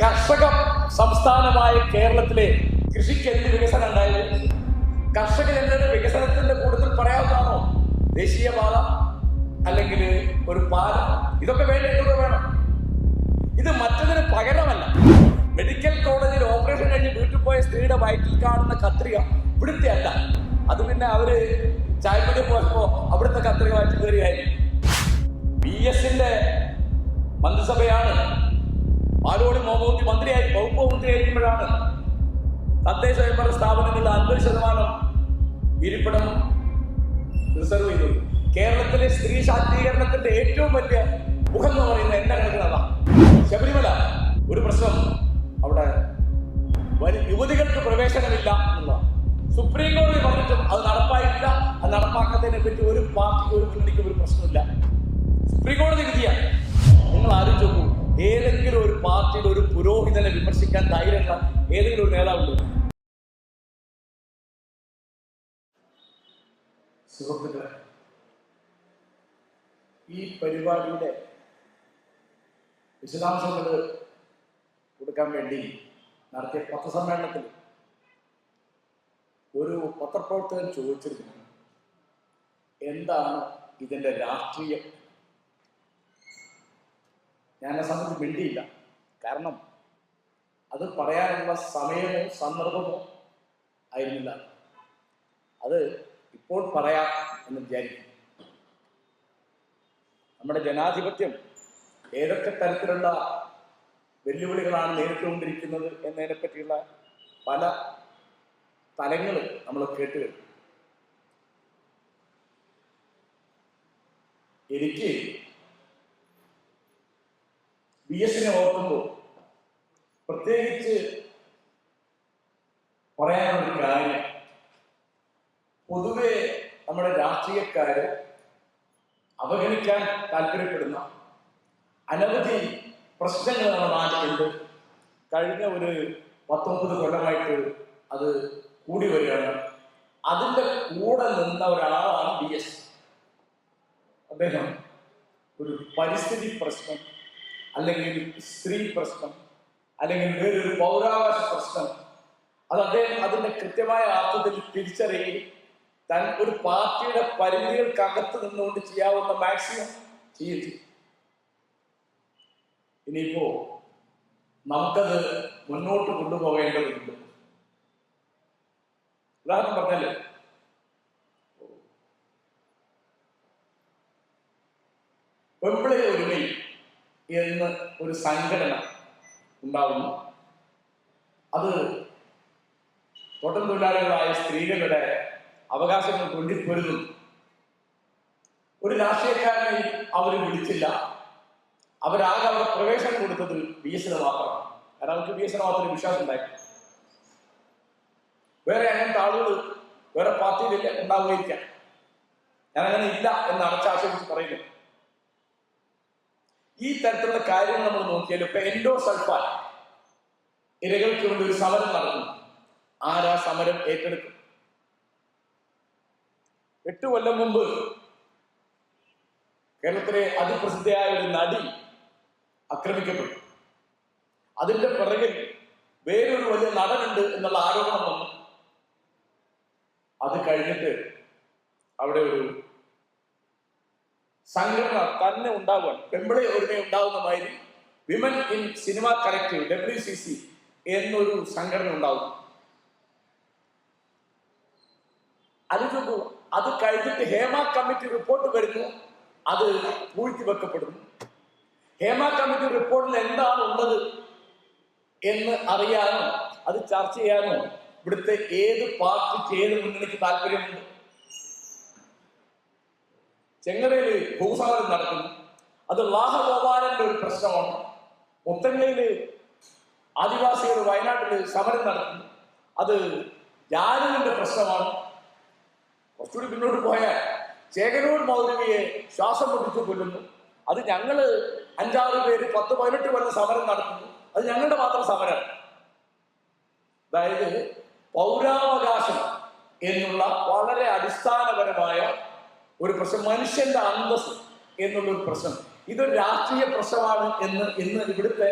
കർഷക സംസ്ഥാനമായ കേരളത്തിലെ കൃഷിക്ക് എന്ത് വികസനം ഉണ്ടായത്? കർഷക ജനതയുടെ വികസനത്തിന്റെ കൂടുതൽ പറയാവുന്നതാണോ? ദേശീയപാത അല്ലെങ്കിൽ ഒരു പാലം? ഇതൊക്കെ വേണ്ടത് വേണം. ഇത് മറ്റതിന് പകരമല്ല. മെഡിക്കൽ കോളേജിൽ ഓപ്പറേഷൻ കഴിഞ്ഞ് വീട്ടിൽ പോയ സ്ത്രീയുടെ വയറ്റിൽ കാണുന്ന കത്രിക ഇവിടുത്തെ അല്ല. അത് പിന്നെ അവർ ചായപ്പൊടി പോയപ്പോ അവിടുത്തെ കത്രിക വയറ്റിൽ കയറിയായിരുന്നു ബി എസിന്റെ മന്ത്രിസഭയാണ് പാലോട് മോമോന്തി മന്ത്രിയായി വകുപ്പ് മന്ത്രിയായിരിക്കുമ്പോഴാണ് തദ്ദേശ സ്വയംഭരണ സ്ഥാപനങ്ങളുടെ അൻപത് ശതമാനം ഇരിപ്പിടം റിസർവ് ചെയ്തത്. കേരളത്തിലെ സ്ത്രീ ശാക്തീകരണത്തിന്റെ ഏറ്റവും വലിയ മുഖം എന്ന് പറയുന്നത് എന്റെ കണക്കിനതാ ശബരിമല ഒരു പ്രശ്നം. അവിടെ യുവതികൾക്ക് പ്രവേശനമില്ല എന്നുള്ള. സുപ്രീം കോടതി പറഞ്ഞിട്ടും അത് നടപ്പായിട്ടില്ല. അത് നടപ്പാക്കുന്നതിനെ പറ്റി ഒരു പാർട്ടിക്ക് ഒരു മുന്നണിക്കും ഒരു പ്രശ്നമില്ല സുപ്രീം കോടതി ഏതെങ്കിലും ഒരു പാർട്ടിയുടെ ഒരു പുരോഹിതനെ വിമർശിക്കാൻ ധൈര്യമുള്ള ഏതെങ്കിലും ഒരു സുഹൃത്തുക്കളെ ഈ പരിപാടിയുടെ വിശദാംശങ്ങൾ കൊടുക്കാൻ വേണ്ടി നടത്തിയ പത്രസമ്മേളനത്തിൽ ഒരു പത്രപ്രവർത്തകൻ ചോദിച്ചിരുന്നു എന്താണ് ഇതിന്റെ രാഷ്ട്രീയം ഞാൻ ആ സമയത്ത് മിണ്ടിയില്ല. കാരണം അത് പറയാനുള്ള സമയമോ സന്ദർഭമോ ആയിരുന്നില്ല. അത് ഇപ്പോൾ പറയാം എന്ന് വിചാരിക്കും നമ്മുടെ ജനാധിപത്യം ഏതൊക്കെ തരത്തിലുള്ള വെല്ലുവിളികളാണ് നേരിട്ടുകൊണ്ടിരിക്കുന്നത് എന്നതിനെ പറ്റിയുള്ള പല തലങ്ങൾ നമ്മൾ കേട്ടു എനിക്ക് ബി എസിനെ ഓർക്കുമ്പോൾ പ്രത്യേകിച്ച് പറയാനുള്ള കാര്യം. പൊതുവെ നമ്മുടെ രാഷ്ട്രീയക്കാര് അവഗണിക്കാൻ താല്പര്യപ്പെടുന്ന അനവധി പ്രശ്നങ്ങൾ നമ്മുടെ നാട്ടിലുണ്ട്. കഴിഞ്ഞ ഒരു പത്തൊമ്പത് കൊല്ലമായിട്ട് അത് കൂടി വരികയാണ്. അതിന്റെ കൂടെ നിന്ന ഒരാളാണ് ബി എസ് അദ്ദേഹം ഒരു പരിസ്ഥിതി പ്രശ്നം അല്ലെങ്കിൽ സ്ത്രീ പ്രശ്നം അല്ലെങ്കിൽ വേറൊരു പൗരാവകാശ പ്രശ്നം. അത് അദ്ദേഹം അതിന്റെ കൃത്യമായ അർത്ഥത്തിൽ തിരിച്ചറിയുകയും താൻ ഒരു പാർട്ടിയുടെ പരിധികൾക്കകത്ത് നിന്നുകൊണ്ട് ചെയ്യാവുന്ന മാക്സിമം ചെയ്യും. ഇനിയിപ്പോ നമുക്കത് മുന്നോട്ട് കൊണ്ടുപോകേണ്ടതുണ്ട്. ഉദാഹരണം പറഞ്ഞാൽ പെമ്പിളെ ഒരുമൈ എന്ന് ഒരു സംഘടന ഉണ്ടാവുന്നു. അത് തോട്ടം തൊഴിലാളികളായ സ്ത്രീകളുടെ അവകാശങ്ങൾ കൊണ്ടിപ്പോരുന്നു. ഒരു രാഷ്ട്രീയക്കാരനെ അവർ വിളിച്ചില്ല. അവരാകെ അവർ പ്രവേശനം കൊടുത്തത് ബി എസ് എസിന് മാത്രമാണ്. കാരണം അവർക്ക് ബി എസിന് മാത്രമേ വിശ്വാസം ഉണ്ടായിരുന്നു വേറെ അങ്ങനത്തെ ആളുകൾ വേറെ പാർട്ടിയിലില്ല ഉണ്ടാവുകയില്ല ഞാൻ അങ്ങനെ ഇല്ല എന്ന് അടച്ചാക്ഷേപിച്ച് പറയുന്നു. ഈ തരത്തിലുള്ള കാര്യങ്ങൾ നമ്മൾ നോക്കിയാൽ ഇപ്പൊ എൻഡോ സൾഫാൻ ഇരകൾക്ക് വേണ്ടി ഒരു സമരം നടക്കുന്നു ആരാ സമരം ഏറ്റെടുക്കും? എട്ട് കൊല്ലം മുമ്പ് കേരളത്തിലെ അതിപ്രസിദ്ധയായ ഒരു നടി ആക്രമിക്കപ്പെട്ടു. അതിന്റെ പിറകിൽ വേറൊരു വലിയ നടനുണ്ട് എന്നുള്ള ആരോപണം വന്നു. അത് കഴിഞ്ഞിട്ട് അവിടെ ഒരു സംഘടന തന്നെ ഉണ്ടാവുകയാണ് പെമ്പിളെ ഒരുമ ഉണ്ടാവുന്ന മാതിരി women in cinema collective W C C എന്നൊരു സംഘടന ഉണ്ടാവും. അത് അത് കഴിഞ്ഞിട്ട് ഹേമ കമ്മിറ്റി റിപ്പോർട്ട് വരുന്നു അത് പൂഴ്ത്തി വെക്കപ്പെടുന്നു. ഹേമ കമ്മിറ്റി റിപ്പോർട്ടിൽ എന്താണ് ഉള്ളത് എന്ന് അറിയാനോ അത് ചർച്ച ചെയ്യാനോ ഇവിടുത്തെ ഏത് പാർട്ടിക്ക് ഏത് മുന്നണിക്ക് താല്പര്യമുണ്ട്? ചെങ്ങറയിൽ ഭൂസമരം നടക്കുന്നു. അത് ലാഹഗോപാലന്റെ ഒരു പ്രശ്നമാണ്. മുത്തങ്ങയിൽ ആദിവാസികൾ വയനാട്ടിൽ സമരം നടത്തുന്നു. അത് ജാനുവിന്റെ പ്രശ്നമാണ്. കുറച്ചുകൂടി പിന്നോട്ട് പോയാൽ ചേകനൂർ മൗലവിയെ ശ്വാസം പൊട്ടിച്ചു കൊല്ലുന്നു. അത് ഞങ്ങൾ അഞ്ചാറ് പേര് പത്ത് പതിനെട്ട് കൊല്ലം സമരം നടത്തുന്നു. അത് ഞങ്ങളുടെ മാത്രം സമരം അതായത് പൗരാവകാശം എന്നുള്ള വളരെ അടിസ്ഥാനപരമായ ഒരു പ്രശ്നം. മനുഷ്യന്റെ അന്തസ് എന്നുള്ള ഒരു പ്രശ്നം. ഇതൊരു രാഷ്ട്രീയ പ്രശ്നമാണ് എന്ന് ഇന്ന് ഇവിടുത്തെ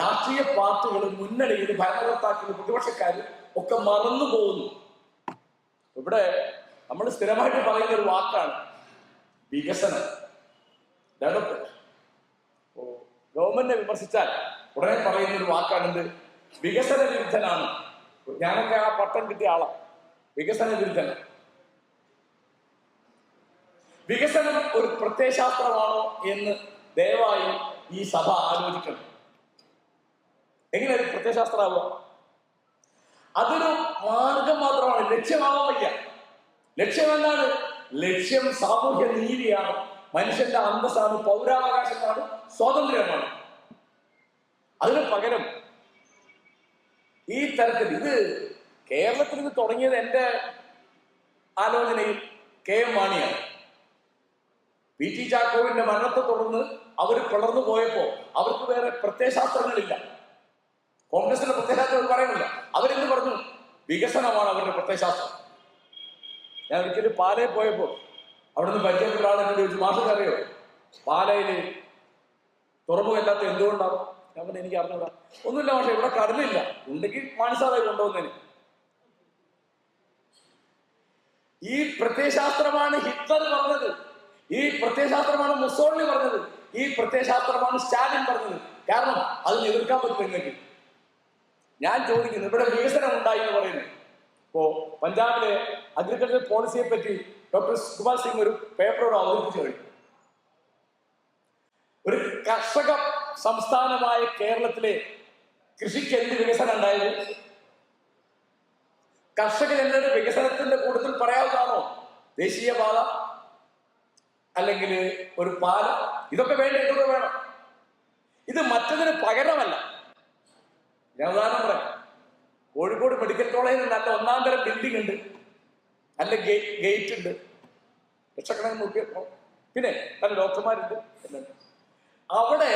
രാഷ്ട്രീയ പാർട്ടികൾ മുന്നണിയിൽ ഭരണകർത്താക്കൾ പ്രതിപക്ഷക്കാർ ഒക്കെ മറന്നു പോകുന്നു. ഇവിടെ നമ്മൾ സ്ഥിരമായിട്ട് പറയുന്ന ഒരു വാക്കാണ് വികസനം. ഡെവലപ്മെന്റ് ഗവൺമെന്റിനെ വിമർശിച്ചാൽ ഉടനെ പറയുന്ന ഒരു വാക്കാണ് എന്ത് വികസന വിരുദ്ധനാണ്. ഞാനൊക്കെ ആ പട്ടം കിട്ടിയ ആളാണ് വികസന വിരുദ്ധൻ വികസനം ഒരു പ്രത്യയശാസ്ത്രമാണോ എന്ന് ദയവായി ഈ സഭ ആലോചിക്കണം. എങ്ങനെ ഒരു പ്രത്യയശാസ്ത്രമാവുക അതൊരു മാർഗം മാത്രമാണ്. ലക്ഷ്യമാവാൻ വയ്യ. ലക്ഷ്യം എന്താണ് ലക്ഷ്യം സാമൂഹ്യ നീതിയാണ്. മനുഷ്യന്റെ അന്തസ്സാണ് പൗരാവകാശമാണ് സ്വാതന്ത്ര്യമാണ്. അതിന് പകരം ഈ തരത്തിൽ ഇത് കേരളത്തിൽ ഇത് തുടങ്ങിയത് എന്റെ ആലോചനയിൽ കെ എം മാണിയാണ്. P T. ചാക്കോവിന്റെ മരണത്തെ തുടർന്ന് അവർ പിളർന്നു പോയപ്പോ അവർക്ക് വേറെ പ്രത്യയശാസ്ത്രങ്ങളില്ല കോൺഗ്രസിന്റെ പ്രത്യയശാസ്ത്രം പറയുന്നില്ല. അവരെന്ത് പറഞ്ഞു? വികസനമാണ് അവരുടെ പ്രത്യയശാസ്ത്രം ഞാൻ ഒരിക്കലും പാലയിൽ പോയപ്പോ അവിടുന്ന് പരിചയപ്പെട്ട ആളെ ഒരു ചോദിച്ചു മാഷക്ക് അറിയോ പാലയിൽ തുറമുഖമില്ലാത്ത എന്തുകൊണ്ടാവും? ഞാൻ പറഞ്ഞു എനിക്ക് അറിഞ്ഞൂടാ. ഒന്നുമില്ല പക്ഷെ ഇവിടെ കടലില്ല. ഉണ്ടെങ്കിൽ മാനസാറായി കൊണ്ടുവന്നതിന് ഈ പ്രത്യയശാസ്ത്രമാണ് ഹിറ്റ്ലർ പറഞ്ഞത്. ഈ പ്രത്യയശാസ്ത്രമാണ് മുസോളിനി പറഞ്ഞത്. ഈ പ്രത്യയശാസ്ത്രമാണ് സ്റ്റാലിൻ പറഞ്ഞത്. കാരണം അത് എതിർക്കാൻ പറ്റുമെങ്കിൽ ഞാൻ ചോദിക്കുന്നു ഇവിടെ വികസനം ഉണ്ടായി എന്ന് പറയുന്നു. ഇപ്പോ പഞ്ചാബിലെ അഗ്രികൾച്ചർ പോളിസിയെ പറ്റി ഡോക്ടർ സുകുമാർ സിംഗ് ഒരു പേപ്പറോട് അവതരിപ്പിച്ചു കഴിഞ്ഞു. ഒരു കർഷക സംസ്ഥാനമായ കേരളത്തിലെ കൃഷിക്ക് എന്ത് വികസനം ഉണ്ടായത്? കർഷക ജനതയുടെ വികസനത്തിന്റെ കൂട്ടത്തിൽ പറയാവുന്നതാണോ? ദേശീയപാത അല്ലെങ്കിൽ ഒരു പാലം. ഇതൊക്കെ വേണ്ട ഇതൊക്കെ വേണം. ഇത് മറ്റതിന് പകരമല്ല. ഞാൻ ഉദാഹരണം പറയാം. കോഴിക്കോട് മെഡിക്കൽ കോളേജിൽ നല്ല ഒന്നാം തരം ബിൽഡിംഗ് ഉണ്ട്. നല്ല ഗേറ്റ് ഉണ്ട്. ലക്ഷക്കണക്കിന് നോക്കിയപ്പോ പിന്നെ നല്ല ഡോക്ടർമാരുണ്ട്. അവിടെ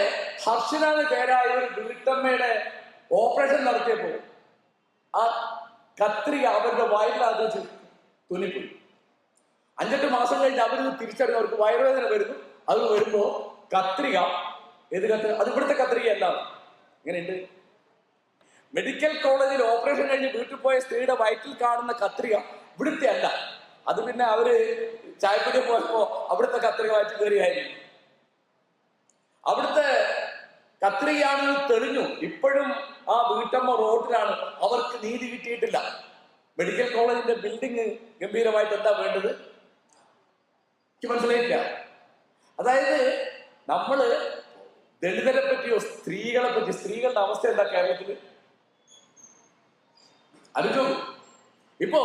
ഹർഷനാഥ് പേരായ ഒരു വീട്ടമ്മയുടെ ഓപ്പറേഷൻ നടത്തിയപ്പോ ആ കത്രിക അവരുടെ വെച്ച് തുന്നിപ്പോയി അഞ്ചെട്ട് മാസം കഴിഞ്ഞ് അവരിത് തിരിച്ചറിഞ്ഞ് അവർക്ക് വയറുവേദന വരുന്നു. അത് വരുമ്പോ കത്രിക. ഏത് കത്രിക? അത് ഇവിടുത്തെ കത്രിക അല്ല. ഇങ്ങനെയുണ്ട് മെഡിക്കൽ കോളേജിൽ ഓപ്പറേഷൻ കഴിഞ്ഞ് വീട്ടിൽ പോയ സ്ത്രീയുടെ വയറ്റിൽ കാണുന്ന കത്രിക ഇവിടുത്തെ അല്ല. അത് പിന്നെ അവർ ചായപ്പൊടി പോയപ്പോ അവിടുത്തെ കത്രിക വായിച്ചു കയറിയായിരുന്നു അവിടുത്തെ കത്രികയാണെന്ന് തെളിഞ്ഞു. ഇപ്പോഴും ആ വീട്ടമ്മ റോഡിലാണ്. അവർക്ക് നീതി കിട്ടിയിട്ടില്ല. മെഡിക്കൽ കോളേജിന്റെ ബിൽഡിംഗ് ഗംഭീരമായിട്ട് എന്താ വേണ്ടത്? എനിക്ക് മനസ്സിലായില്ല അതായത് നമ്മൾ ദളിതരെ പറ്റിയോ സ്ത്രീകളെ പറ്റി സ്ത്രീകളുടെ അവസ്ഥ എന്താ കേരളത്തിൽ? അനുജു ഇപ്പോ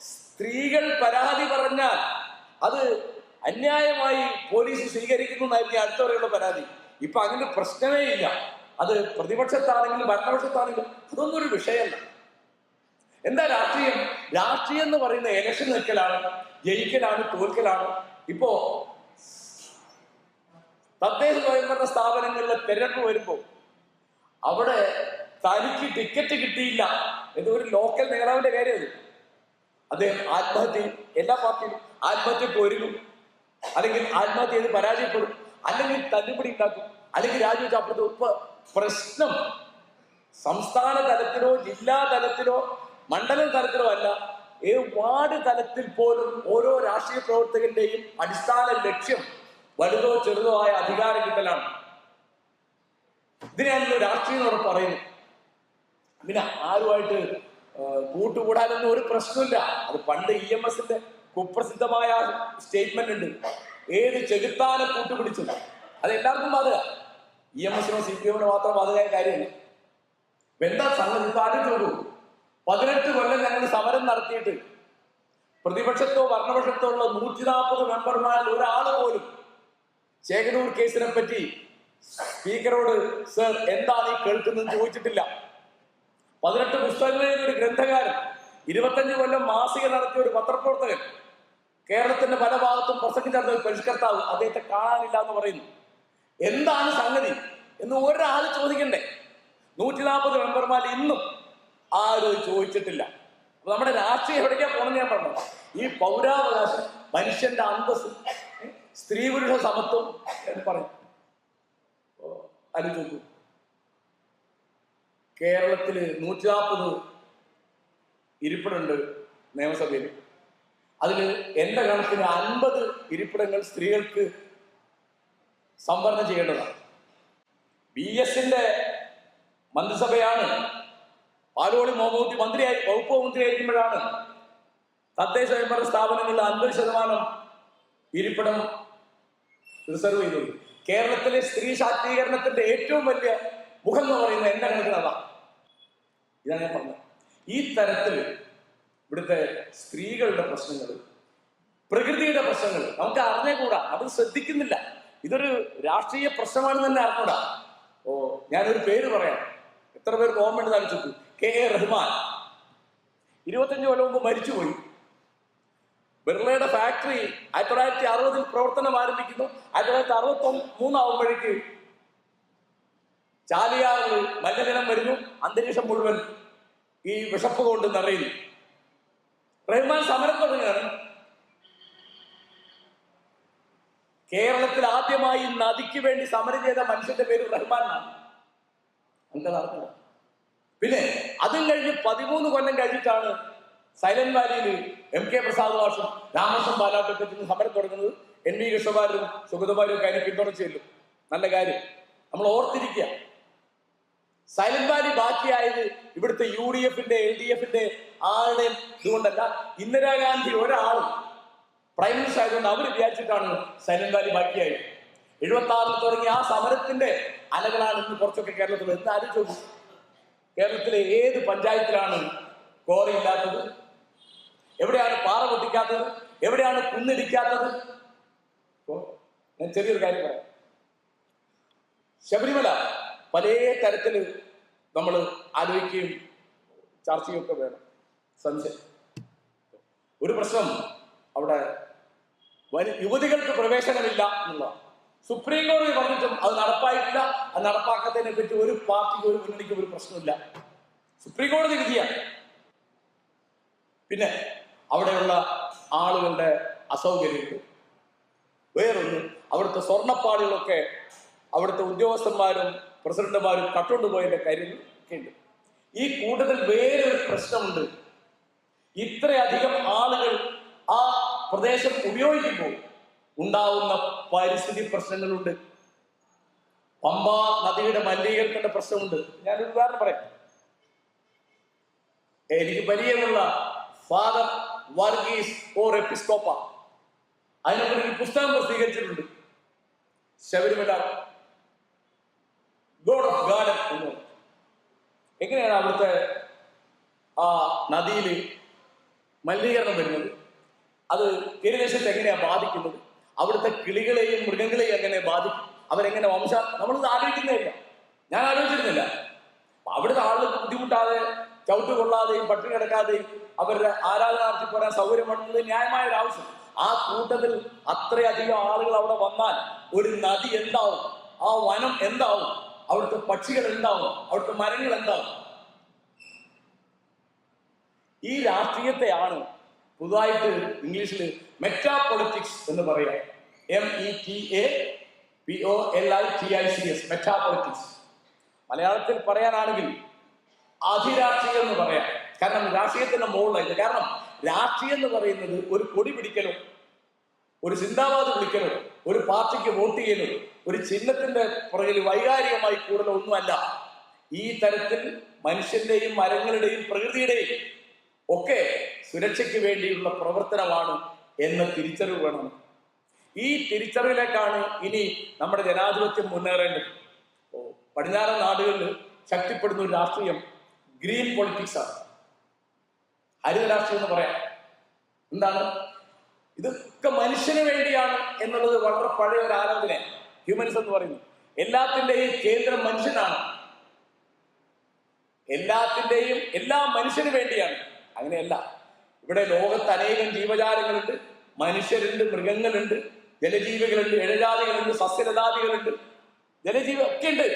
സ്ത്രീകൾ പരാതി പറഞ്ഞാൽ അത് അന്യായമായി പോലീസ് സ്വീകരിക്കുന്നു എന്നായിരിക്കും അടുത്തവരെയുള്ള പരാതി. ഇപ്പൊ അങ്ങനെ പ്രശ്നമേ ഇല്ല. അത് പ്രതിപക്ഷത്താണെങ്കിലും ഭരണപക്ഷത്താണെങ്കിലും അതൊന്നും ഒരു വിഷയമല്ല. എന്താ രാഷ്ട്രീയം? രാഷ്ട്രീയം എന്ന് പറയുന്ന ഇലക്ഷൻ നിൽക്കലാണ് ജയിക്കലാണ് തോൽക്കലാണ്. ഇപ്പോ തദ്ദേശ സ്വയംഭരണ സ്ഥാപനങ്ങളിലെ തിരക്ക് വരുമ്പോ അവിടെ തനിക്ക് ടിക്കറ്റ് കിട്ടിയില്ല എന്ന് ഒരു ലോക്കൽ നേതാവിന്റെ കാര്യം അദ്ദേഹം ആത്മഹത്യ എല്ലാ പാർട്ടിയും ആത്മഹത്യ പോരുന്നു. അല്ലെങ്കിൽ ആത്മഹത്യ ചെയ്ത് പരാജയപ്പെടും. അല്ലെങ്കിൽ തല്ലുപിടി ഉണ്ടാക്കും. അല്ലെങ്കിൽ രാജിവെച്ച് അപ്പുറത്ത് ഉപ്പ് പ്രശ്നം സംസ്ഥാന തലത്തിലോ ജില്ലാ തലത്തിലോ മണ്ഡലം തലത്തിലോ അല്ല. ഏ വാർഡ് തലത്തിൽ പോലും ഓരോ രാഷ്ട്രീയ പ്രവർത്തകന്റെയും അടിസ്ഥാന ലക്ഷ്യം വലുതോ ചെറുതോ ആയ അധികാരം കിട്ടലാണ്. ഇതിനെയാണല്ലോ രാഷ്ട്രീയം എന്ന് പറയുന്നത്. പിന്നെ ആരുമായിട്ട് കൂട്ടുകൂടാനൊന്നും ഒരു പ്രശ്നമില്ല. അത് പണ്ട് ഇ എം എസിന്റെ കുപ്രസിദ്ധമായ സ്റ്റേറ്റ്മെന്റ് ഉണ്ട്. ഏത് ചെകുത്താനെ കൂട്ടുപിടിച്ചു? അത് എല്ലാവർക്കും ബാധക ഇ എം എസിനോ സി പി എമ്മിനോ മാത്രം ബാധകമായ കാര്യമില്ല. എന്താ സംഗതി? ആരും പതിനെട്ട് കൊല്ലം ഞങ്ങൾ സമരം നടത്തിയിട്ട് പ്രതിപക്ഷത്തോ ഭരണപക്ഷത്തോ ഉള്ള നൂറ്റി നാൽപ്പത് മെമ്പർമാരിൽ ഒരാൾ പോലും ചേകനൂർ കേസിനെ പറ്റി സ്പീക്കറോട് സർ എന്താണ് ഈ കേൾക്കുന്നത് ചോദിച്ചിട്ടില്ല. പതിനെട്ട് പുസ്തകങ്ങൾ ഒരു ഗ്രന്ഥകാരൻ ഇരുപത്തഞ്ച് കൊല്ലം മാസിക നടത്തിയ ഒരു പത്രപ്രവർത്തകൻ കേരളത്തിന്റെ പല ഭാഗത്തും പ്രസംഗിച്ച ഒരു പരിഷ്കർത്താവ് അദ്ദേഹത്തെ കാണാനില്ല എന്ന് പറയുന്നു. എന്താണ് സംഗതി എന്ന് ഒരാൾ ചോദിക്കണ്ടേ? നൂറ്റി നാൽപ്പത് മെമ്പർമാർ ഇന്നും ആരും ചോദിച്ചിട്ടില്ല. നമ്മുടെ രാഷ്ട്രീയം എവിടേക്കാ പോണെന്ന് ഞാൻ പറഞ്ഞു ഈ പൗരാവകാശം മനുഷ്യന്റെ അന്തസ് സ്ത്രീ പുരുഷ സമത്വം എന്ന് പറയും. ആലോചിച്ച് കേരളത്തിൽ നൂറ്റി നാൽപ്പത് ഇരിപ്പിടുണ്ട് നിയമസഭയിൽ അതിൽ എന്റെ കണക്കിന് അൻപത് ഇരിപ്പിടങ്ങൾ സ്ത്രീകൾക്ക് സംവരണം ചെയ്യേണ്ടതാണ്. ബി എസിന്റെ മന്ത്രിസഭയാണ് പാലോളി മുഹമ്മൂട്ടി മന്ത്രിയായി വകുപ്പ് മന്ത്രിയായിരിക്കുമ്പോഴാണ് തദ്ദേശ സ്വയംഭരണ സ്ഥാപനങ്ങളുടെ അൻപത് ശതമാനം ഇരിപ്പിടം റിസർവ് ചെയ്തത്. കേരളത്തിലെ സ്ത്രീ ശാക്തീകരണത്തിന്റെ ഏറ്റവും വലിയ മുഖം എന്ന് പറയുന്നത് എന്റെ കണക്കിന് ഇതാണ് ഞാൻ പറഞ്ഞത്. ഈ തരത്തിൽ ഇവിടുത്തെ സ്ത്രീകളുടെ പ്രശ്നങ്ങൾ പ്രകൃതിയുടെ പ്രശ്നങ്ങൾ നമുക്ക് അറിഞ്ഞുകൂടാ അത് ശ്രദ്ധിക്കുന്നില്ല. ഇതൊരു രാഷ്ട്രീയ പ്രശ്നമാണെന്ന് തന്നെ അറിഞ്ഞൂടാ. ഓ ഞാനൊരു പേര് പറയാം. എത്ര പേർ ഗവൺമെന്റ് കാണിച്ചു കെ എ റഹ്മാൻ. ഇരുപത്തഞ്ച് കൊല്ലം മുമ്പ് മരിച്ചുപോയി. ബിർളയുടെ ഫാക്ടറി ആയിരത്തി തൊള്ളായിരത്തി അറുപതിൽ പ്രവർത്തനം ആരംഭിക്കുന്നു. ആയിരത്തി തൊള്ളായിരത്തി അറുപത്തി മൂന്നാവുമ്പോഴേക്ക് ചാലിയാറിൽ മലിനജലം വരുന്നു. അന്തരീക്ഷം മുഴുവൻ ഈ വിഷപ്പ് കൊണ്ട് നിറയുന്നു. റഹ്മാൻ സമരം തുടങ്ങുകയാണ്. കേരളത്തിൽ ആദ്യമായി നദിക്ക് വേണ്ടി സമരം ചെയ്ത മനുഷ്യന്റെ പേര് റഹ്മാൻ എന്നാണ്. നമുക്കത് അറിഞ്ഞില്ല പിന്നെ അതും കഴിഞ്ഞ് പതിമൂന്ന് കൊല്ലം കഴിഞ്ഞിട്ടാണ് സൈലന്റ് വാലിയിൽ എം കെ പ്രസാദ് ഭാഷും രാമസം ബാലാട്ടത്തിൽ സമരം തുടങ്ങുന്നത്. എൻ വി കൃഷ്ണബാലും സുഗതബാലും കാര്യം പിന്തുണച്ചു നല്ല കാര്യം. നമ്മൾ ഓർത്തിരിക്കുക. സൈലന്റ് വാലി ബാക്കിയായത് ഇവിടുത്തെ യു ഡി എഫിന്റെ എൽ ഡി എഫിന്റെ ആളുടെയും ഇതുകൊണ്ടല്ല. ഇന്ദിരാഗാന്ധി ഒരാളും പ്രൈം മിനിസ്റ്റർ ആയതുകൊണ്ട് അവർ വിചാരിച്ചിട്ടാണ് സൈലന്റ് വാലി ബാക്കിയായത്. എഴുപത്തി ആറിൽ തുടങ്ങിയ ആ സമരത്തിന്റെ അലകളാണ് ഇന്ന് കുറച്ചൊക്കെ കേരളത്തിൽ എന്ന് ചോദിച്ചു. കേരളത്തിലെ ഏത് പഞ്ചായത്തിലാണ് കോറിയില്ലാത്തത് എവിടെയാണ് പാറ പൊട്ടിക്കാത്തത്? എവിടെയാണ് കുന്നിടിക്കാത്തത്? ഞാൻ ചെറിയൊരു കാര്യം പറയാം. ശബരിമല പല തരത്തിൽ നമ്മൾ ആലോചിക്കുകയും ചർച്ചയും ഒക്കെ വേണം. സംശയം ഒരു പ്രശ്നം അവിടെ യുവതികൾക്ക് പ്രവേശനമില്ല എന്നുള്ളതാണ്. സുപ്രീം കോടതി പറഞ്ഞിട്ടും അത് നടപ്പായിട്ടില്ല. അത് നടപ്പാക്കാത്തതിനെ പറ്റി ഒരു പാർട്ടിക്ക് ഒരു മുന്നണിക്ക് ഒരു പ്രശ്നമില്ല സുപ്രീം കോടതി വിധിയാണ്. പിന്നെ അവിടെയുള്ള ആളുകളുടെ അസൗകര്യങ്ങൾ. വേറൊന്ന് അവിടുത്തെ സ്വർണപ്പാടുകളൊക്കെ അവിടുത്തെ ഉദ്യോഗസ്ഥന്മാരും പ്രസിഡന്റുമാരും കട്ടുകൊണ്ടുപോയതിന്റെ കാര്യങ്ങൾ ഒക്കെ ഉണ്ട് ഈ കൂട്ടത്തിൽ ഒരു പ്രശ്നമുണ്ട്. ഇത്രയധികം ആളുകൾ ആ പ്രദേശം ഉപയോഗിക്കുമ്പോൾ ഉണ്ടാവുന്ന പരിസ്ഥിതി പ്രശ്നങ്ങളുണ്ട്. പമ്പ നദിയുടെ മലിനീകരണത്തിന്റെ പ്രശ്നമുണ്ട്. ഞാനൊരു ഉദാഹരണം പറയാം. എനിക്ക് പരിചയമുള്ള ഫാദർ വർഗീസ് ഓർ എപ്പിസ്കോപ്പ. ഒരു പുസ്തകം പ്രസിദ്ധീകരിച്ചിട്ടുണ്ട്. ശബരിമല ഗോഡ് ഓഫ് ഗാർഡൻ എന്ന്. എങ്ങനെയാണ് അവിടുത്തെ ആ നദിയിൽ മലിനീകരണം വരുന്നത്? അത് തീരദേശത്തെ എങ്ങനെയാണ് ബാധിക്കുന്നത്? അവിടുത്തെ കിളികളെയും മൃഗങ്ങളെയും എങ്ങനെ ബാധിക്കും അവരെങ്ങനെ വംശ നമ്മളിത് ആലോചിക്കുന്നില്ല. ഞാൻ ആലോചിച്ചിരുന്നില്ല. അവിടുത്തെ ആളുകൾക്ക് ബുദ്ധിമുട്ടാതെ ചവിട്ട് കൊള്ളാതെയും പട്ടിണി കിടക്കാതെയും അവരുടെ ആരാധനാർത്ഥി പോരാൻ സൗകര്യം വേണമെന്നത് ന്യായമായ ഒരു ആവശ്യം ആ കൂട്ടത്തിൽ അത്രയധികം ആളുകൾ അവിടെ വന്നാൽ ഒരു നദി എന്താവും? ആ വനം എന്താവും? അവിടുത്തെ പക്ഷികൾ എന്താവും? അവിടുത്തെ മരങ്ങൾ എന്താവും? ഈ രാഷ്ട്രീയത്തെയാണ് പുതുതായിട്ട് ഇംഗ്ലീഷിൽ മെറ്റാപൊളിറ്റിക്സ് എന്ന് പറയാം. M E T A P O L I T I C S metapolitics മലയാളത്തിൽ പറയാനാണെങ്കിൽ അധിരാഷ്ട്രീയം എന്ന് പറയാം. കാരണം രാഷ്ട്രീയത്തിന്റെ മുകളിലായിട്ട് കാരണം രാഷ്ട്രീയം എന്ന് പറയുന്നത് ഒരു കൊടി പിടിക്കലോ ഒരു ചിന്താവാദം വിളിക്കലോ ഒരു പാർട്ടിക്ക് വോട്ട് ചെയ്യലോ ഒരു ചിഹ്നത്തിന്റെ പുറകിൽ വൈകാരികമായി കൂടുതലോ ഒന്നുമല്ല. ഈ തരത്തിൽ മനുഷ്യന്റെയും മരങ്ങളുടെയും പ്രകൃതിയുടെയും ഒക്കെ സുരക്ഷയ്ക്ക് വേണ്ടിയുള്ള പ്രവർത്തനമാണ് എന്ന തിരിച്ചറിവ് വേണം. ഈ തിരിച്ചറിവിലേക്കാണ് ഇനി നമ്മുടെ ജനാധിപത്യം മുന്നേറേണ്ടത്. പടിഞ്ഞാറൻ നാടുകളിൽ ശക്തിപ്പെടുന്ന ഒരു രാഷ്ട്രീയം ഗ്രീൻ പൊളിറ്റിക്സ് ആണ്. ഹരിത രാഷ്ട്രീയം എന്ന് പറയാം. എന്താണ്? ഇതൊക്കെ മനുഷ്യന് വേണ്ടിയാണ് എന്നുള്ളത് വളരെ പഴയ ഒരു ആലോചന. ഹ്യൂമൻസ് എന്ന് പറയുന്നു എല്ലാത്തിന്റെയും കേന്ദ്രം മനുഷ്യനാണ്. എല്ലാത്തിന്റെയും എല്ലാ മനുഷ്യന് വേണ്ടിയാണ്. അങ്ങനെയല്ല. ഇവിടെ ലോകത്ത് അനേകം ജീവജാലങ്ങളുണ്ട്. മനുഷ്യരുണ്ട് മൃഗങ്ങളുണ്ട് ജലജീവികളുണ്ട് ഇഴജാതികളുണ്ട് സസ്യലതാദികളുണ്ട്. ജലജീവി ഒക്കെ ഉണ്ട്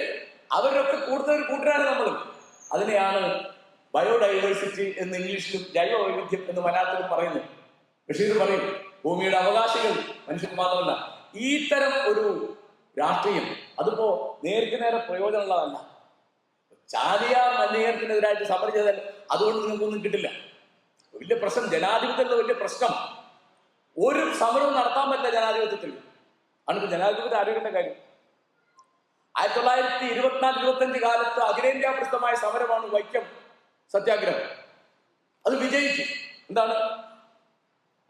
അവരൊക്കെ കൂടുതൽ കൂട്ടരാണ് നമ്മൾ അതിനെയാണ് ബയോഡൈവേഴ്സിറ്റി എന്ന് ഇംഗ്ലീഷിലും ജൈവ വൈവിധ്യം എന്ന് മലയാളത്തിലും പറയുന്നു ബഷീർ പറയും ഭൂമിയുടെ അവകാശികൾ മനുഷ്യർക്ക് മാത്രമല്ല ഈ തരം ഒരു രാഷ്ട്രീയം അതിപ്പോ നേർക്ക് നേരെ പ്രയോജനമുള്ളതല്ല. ചാലിയ മലിനീകരണത്തിനെതിരായിട്ട് സമരം ചെയ്താൽ അതുകൊണ്ട് നിങ്ങൾക്കൊന്നും കിട്ടില്ല. വലിയ പ്രശ്നം. ജനാധിപത്യത്തിലുള്ള വലിയ പ്രശ്നം. ഒരു സമരവും നടത്താൻ പറ്റില്ല ജനാധിപത്യത്തിൽ. ആണ് ജനാധിപത്യം ആരോഗ്യത്തിന്റെ കാര്യം. ആയിരത്തി തൊള്ളായിരത്തി ഇരുപത്തിനാല് ഇരുപത്തഞ്ച് കാലത്ത് അഖിലേന്ത്യാ പ്രസിദ്ധമായ സമരമാണ് വൈക്കം സത്യാഗ്രഹം. അത് വിജയിച്ചു. എന്താണ്?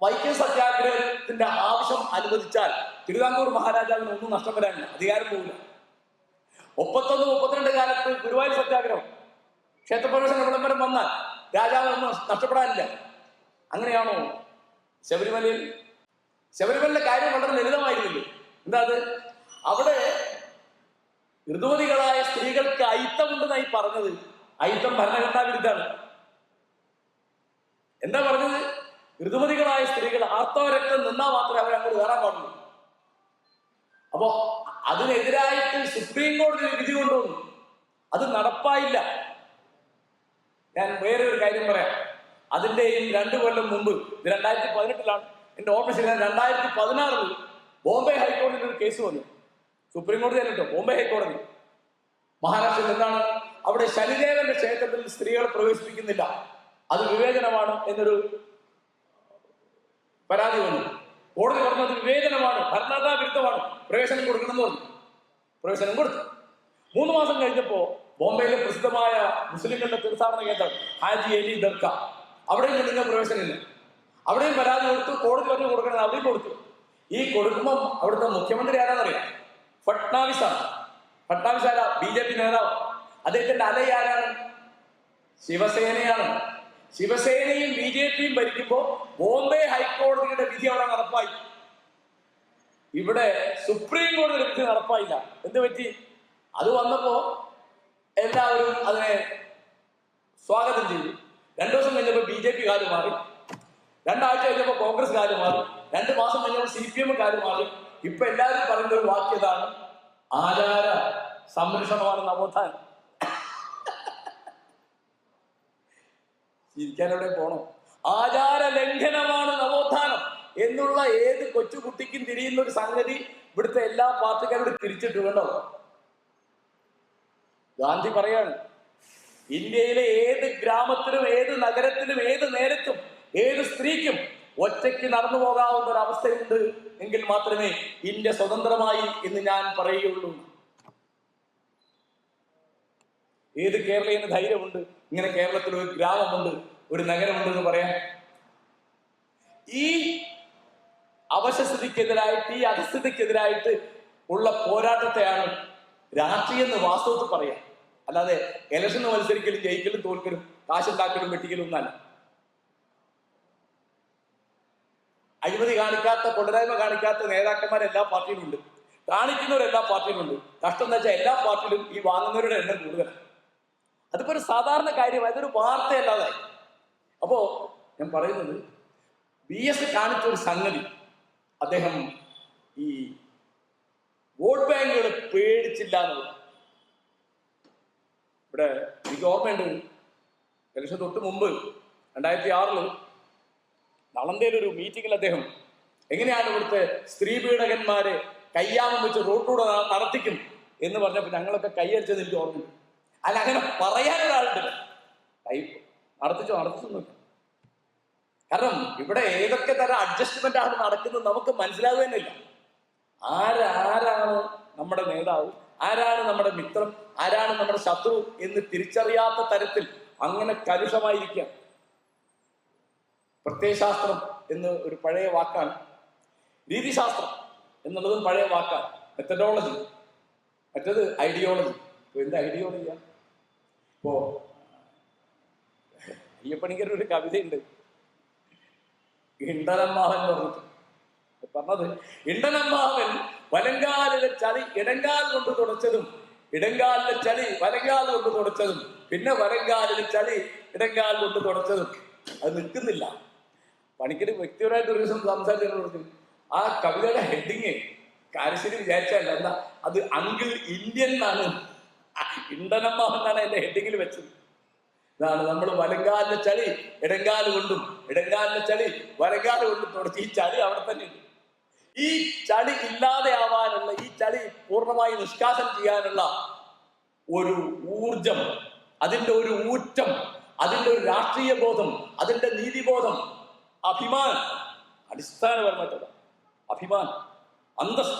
വൈക്കം സത്യാഗ്രഹത്തിന്റെ ആവശ്യം അനുവദിച്ചാൽ തിരുവിതാംകൂർ മഹാരാജാവിന് ഒന്നും നഷ്ടപ്പെടാനില്ല അധികാരം പോകില്ല. മുപ്പത്തൊന്ന് മുപ്പത്തിരണ്ട് കാലത്ത് ഗുരുവായൂർ സത്യാഗ്രഹം ക്ഷേത്രപ്രവേശന വിളംബരം വന്നാൽ രാജാവ് ഒന്നും നഷ്ടപ്പെടാനില്ല. അങ്ങനെയാണോ? ശബരിമലയിൽ ശബരിമലയിലെ കാര്യം വളരെ ലളിതമായിരുന്നില്ലേ? എന്താ അത്? അവിടെ ഋതുമതികളായ സ്ത്രീകൾക്ക് അയിത്തമുണ്ടെന്നായി പറഞ്ഞത്. അയിത്തം ഭരണഘടനാ വിരുദ്ധാണ് എന്താ പറഞ്ഞത്? ഋതുമതികളായ സ്ത്രീകൾ ആർത്തവരക്തം നിന്നാ മാത്രമേ അവർ അങ്ങോട്ട് കയറാൻ പാടുള്ളൂ. അപ്പോ അതിനെതിരായിട്ട് സുപ്രീം കോടതി വിധി കൊണ്ടുവന്നു. അത് നടപ്പായില്ല. ഞാൻ വേറെ ഒരു കാര്യം പറയാം. അതിന്റെയും രണ്ടു കൊല്ലം മുമ്പ് ഇത് രണ്ടായിരത്തി പതിനെട്ടിലാണ്. എന്റെ ഓർമ്മ ശരി രണ്ടായിരത്തി പതിനാറിൽ ബോംബെ ഹൈക്കോടതിയിൽ ഒരു കേസ് വന്നു. സുപ്രീം കോടതി അല്ലട്ടോ ബോംബെ ഹൈക്കോടതി. മഹാരാഷ്ട്രയിൽ എന്താണ് അവിടെ ശനിദേവന്റെ ക്ഷേത്രത്തിൽ സ്ത്രീകളെ പ്രവേശിപ്പിക്കുന്നില്ല. അത് വിവേചനമാണ് എന്നൊരു പരാതി വന്നു. കോടതി പറഞ്ഞത് വിവേചനമാണ് ഭരണഘടനാ വിരുദ്ധമാണ്. പ്രവേശനം കൊടുക്കണമെന്ന് പറഞ്ഞു. പ്രവേശനം കൊടുത്തു. മൂന്ന് മാസം കഴിഞ്ഞപ്പോ ബോംബെയിലെ പ്രസിദ്ധമായ മുസ്ലിങ്ങളുടെ തീർത്ഥാടന കേന്ദ്രം ഹാജി അലി ദർക്ക അവിടെയും നിങ്ങൾ പ്രവേശനമില്ല. അവിടെയും പരാതി കൊടുത്തു കോടതി പറഞ്ഞു കൊടുക്കണത് അവിടെയും കൊടുത്തു. ഈ കൊടുക്കുമ്പോൾ അവിടുത്തെ മുഖ്യമന്ത്രി ആരാന്നറിയാം? ഫട്നാവിസ് ആണ്. ഫട്നാവിസ് ആരാ? ബി ജെ പി നേതാവ്. അദ്ദേഹത്തിന്റെ അലൈ ആരാണ്? ശിവസേനയാണ്. ശിവസേനയും ബി ജെ പിയും ഭരിക്കുമ്പോൾ ബോംബെ ഹൈക്കോടതിയുടെ വിധി അവിടെ നടപ്പായി. ഇവിടെ സുപ്രീം കോടതിയുടെ വിധി നടപ്പായില്ല. എന്ത് പറ്റി? അത് വന്നപ്പോ എല്ലാവരും അതിനെ സ്വാഗതം ചെയ്തു. രണ്ടു ദിവസം കഴിഞ്ഞപ്പോൾ ബി ജെ പി കാൽ മാറി. രണ്ടാഴ്ച കഴിഞ്ഞപ്പോൾ കോൺഗ്രസ് കാൽ മാറി. രണ്ട് മാസം കഴിഞ്ഞപ്പോൾ സി പി എം മാറി. ഇപ്പൊ എല്ലാവരും പറയുന്ന ഒരു വാക്യതാണ് ആചാര സംരക്ഷണമാണ് നവോത്ഥാനം. ചിരിക്കാൻ എവിടെ പോണം. ആചാര ലംഘനമാണ് നവോത്ഥാനം എന്നുള്ള ഏത് കൊച്ചുകുട്ടിക്കും തിരിയുന്ന ഒരു സംഗതി ഇവിടുത്തെ എല്ലാ പാർട്ടിക്കാരോട് തിരിച്ചിട്ട് കണ്ടോ ഗാന്ധി പറയാണ് ഇന്ത്യയിലെ ഏത് ഗ്രാമത്തിലും ഏത് നഗരത്തിലും ഏത് നേരത്തും ഏത് സ്ത്രീക്കും ഒറ്റയ്ക്ക് നടന്നു പോകാവുന്ന ഒരു അവസ്ഥയുണ്ട് എങ്കിൽ മാത്രമേ ഇന്ത്യ സ്വതന്ത്രമായി എന്ന് ഞാൻ പറയുകയുള്ളൂ. ഏത് കേരളീയന് ധൈര്യമുണ്ട്? ഇങ്ങനെ കേരളത്തിൽ ഒരു ഗ്രാമമുണ്ട് ഒരു നഗരമുണ്ട് എന്ന് പറയാൻ ഈ അവശസ്ഥിതിക്കെതിരായിട്ട് ഈ അധസ്ഥിതിക്കെതിരായിട്ട് ഉള്ള പോരാട്ടത്തെയാണ് രാഷ്ട്രീയം എന്ന് വാസ്തവത്തിൽ പറയാം. അല്ലാതെ ഇലക്ഷന് മത്സരിക്കലും ജയിക്കലും തോൽക്കലും കാശുണ്ടാക്കലും വെട്ടിക്കലും ഒന്നല്ല. അഴിമതി കാണിക്കാത്ത കൊണ്ടരായ്മ കാണിക്കാത്ത നേതാക്കന്മാർ എല്ലാ പാർട്ടിയിലും ഉണ്ട്. കാണിക്കുന്നവർ എല്ലാ പാർട്ടിയിലും ഉണ്ട്. കഷ്ടം എന്ന് വെച്ചാൽ എല്ലാ പാർട്ടിയിലും ഈ വാങ്ങുന്നവരുടെ എണ്ണം കൂടുതലാണ്. അതിപ്പോ ഒരു സാധാരണ കാര്യമായി അതൊരു വാർത്തയല്ലാതായി. അപ്പോ ഞാൻ പറയുന്നത് ബി എസ് കാണിച്ച ഒരു സംഗതി. അദ്ദേഹം ഈ വോട്ട് ബാങ്കുകൾ പേടിച്ചില്ല എന്നുള്ളത്. ഇവിടെ എനിക്ക് ഓർമ്മയുണ്ട്. ഇലക്ഷൻ തൊട്ട് മുമ്പ് രണ്ടായിരത്തി ആറിൽ നളന്തയിൽ ഒരു മീറ്റിംഗിൽ അദ്ദേഹം എങ്ങനെയാണ് ഇവിടുത്തെ സ്ത്രീ പീഡകന്മാരെ കയ്യാമം വെച്ച് റോട്ടിലൂടെ നടത്തിക്കും എന്ന് പറഞ്ഞപ്പോൾ ഞങ്ങളൊക്കെ കൈയടിച്ചത് എനിക്ക് ഓർമ്മയുണ്ട്. അല്ല അങ്ങനെ പറയാൻ ഒരാളുണ്ട് കൈ നടത്തിച്ചോ കാരണം ഇവിടെ ഏതൊക്കെ തരം അഡ്ജസ്റ്റ്മെന്റ് ആണ് നടക്കുന്നത് നമുക്ക് മനസ്സിലാകുന്നില്ല ആരാരാണ് നമ്മുടെ നേതാവ്? ആരാണ് നമ്മുടെ മിത്രം? ആരാണ് നമ്മുടെ ശത്രു എന്ന് തിരിച്ചറിയാത്ത തരത്തിൽ അങ്ങനെ കലുഷമായിരിക്കാം. പ്രത്യയശാസ്ത്രം എന്ന് ഒരു പഴയ വാക്കാണ്. രീതിശാസ്ത്രം എന്നുള്ളതും പഴയ വാക്കാണ്. മെത്തഡോളജി മറ്റത് ഐഡിയോളജി ഇപ്പൊ എന്ത് ഐഡിയോളജിയാണ് ഇപ്പോ അയ്യപ്പണിക്കർ ഒരു കവിതയുണ്ട്. ഇണ്ടനമ്മാവൻ പറഞ്ഞിട്ട്. പറഞ്ഞത് ഇണ്ടനമ്മാവൻ വലങ്കാലിലെ ചളി ഇടങ്കാൽ കൊണ്ട് തുടച്ചതും ഇടങ്കാലിലെ ചളി വലങ്കാൽ കൊണ്ട് തുടച്ചതും പിന്നെ വലങ്കാലിലെ ചളി ഇടങ്കാൽ കൊണ്ട് തുടച്ചതും. അത് നിൽക്കുന്നില്ല. പണിക്കര് വ്യക്തിപരമായിട്ട് ഒരു ദിവസം സംസാരിച്ചു ആ കവിതയുടെ ഹെഡിങ് കാര്യശ്ശേരി വിചാരിച്ചല്ല എന്താ? അത് അങ്കിൾ ഇന്ത്യൻ എന്നാണ്. ഇന്ധനമ്മ എന്നാണ് എന്റെ ഹെഡിങ്ങിൽ വെച്ചത്. ഇതാണ് നമ്മൾ വലങ്കാലിലെ ചളി ഇടങ്കാൽ കൊണ്ടും ഇടങ്കാലിലെ ചളി വലങ്കാൽ കൊണ്ടും തുടച്ച്. ഈ ചളി അവിടെ തന്നെ ഉണ്ട് ഈ ചളി ഇല്ലാതെ ആവാനുള്ള ഈ ചളി പൂർണമായി നിഷ്കാസം ചെയ്യാനുള്ള ഒരു ഊർജം അതിന്റെ ഒരു ഊറ്റം അതിന്റെ ഒരു രാഷ്ട്രീയ ബോധം അതിന്റെ നീതിബോധം അഭിമാനം അടിസ്ഥാനപരമായിട്ടുള്ള അഭിമാനം അന്തസ്.